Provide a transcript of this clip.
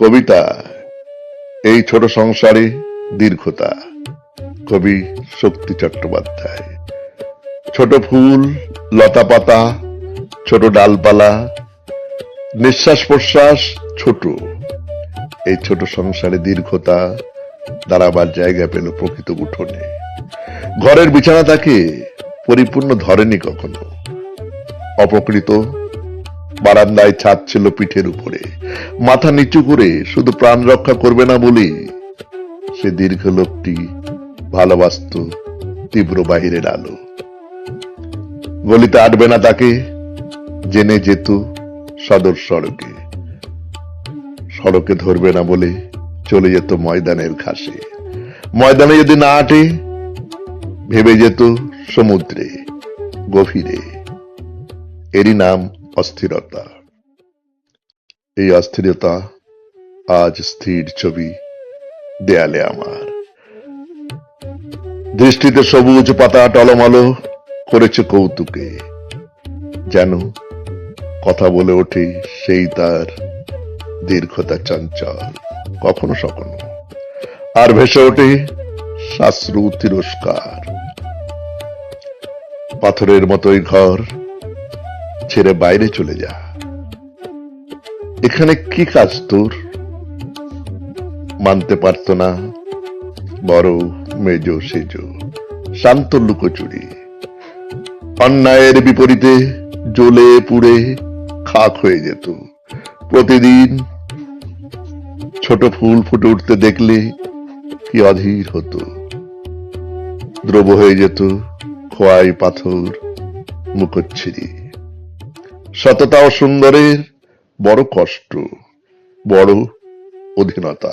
কবিতা, এই ছোট সংসারে দীর্ঘতা। কবি শক্তি চট্টোপাধ্যায়। ছোট ফুল, লতা পাতা, ছোট ডালপালা, নিঃশ্বাস প্রশ্বাস ছোট। এই ছোট সংসারে দীর্ঘতা, দাঁড়াবার জায়গা পেল প্রকৃত উঠোনে। ঘরের বিছানা তাকে পরিপূর্ণ ধরেনি কখনো। অপকৃত বারান্দায় ছাদ ছিল পিঠের উপরে। মাথা নিচু করে শুধু প্রাণ রক্ষা করবে না বলে, সে দীর্ঘ লোকটি ভালোবাসত তীব্র বাহিরের আলো। গলিতে আটবে না তাকে, জেনে যেত সদর সড়কে। সড়কে ধরবে না বলে চলে যেত ময়দানের ঘাসে। ময়দানে যদি না আটে, ভেবে যেত সমুদ্রে, গভীরে। এরই নাম অস্থিরতা। এই অস্থিরতা আজ স্থির ছবি দেয়ালে আমার। দৃষ্টিতে সবুজ পাতা টলমলো করেছে কৌতুকে। যেন কথা বলে ওঠে সেই তার দীর্ঘতা চঞ্চল, কখনো সখনো আর ভেসে ওঠে শাস্ত্র তিরস্কার। পাথরের মতোই ঘর ছেড়ে বাইরে চলে যা। এখানে কি কাজ তোর? মানতে পারত না। বড় মেজ সেজ, শান্ত লুকোচুরি। অন্যায়ের বিপরীতে জ্বলে পুড়ে খাক হয়ে যেত। প্রতিদিন ছোট ফুল ফুটে উঠতে দেখলে কি অধীর হতো। দ্রব হয়ে যেত খোয়াই পাথর মুখচ্ছিরি। সততা ও সুন্দরের বড় কষ্ট বড় অধীনতা।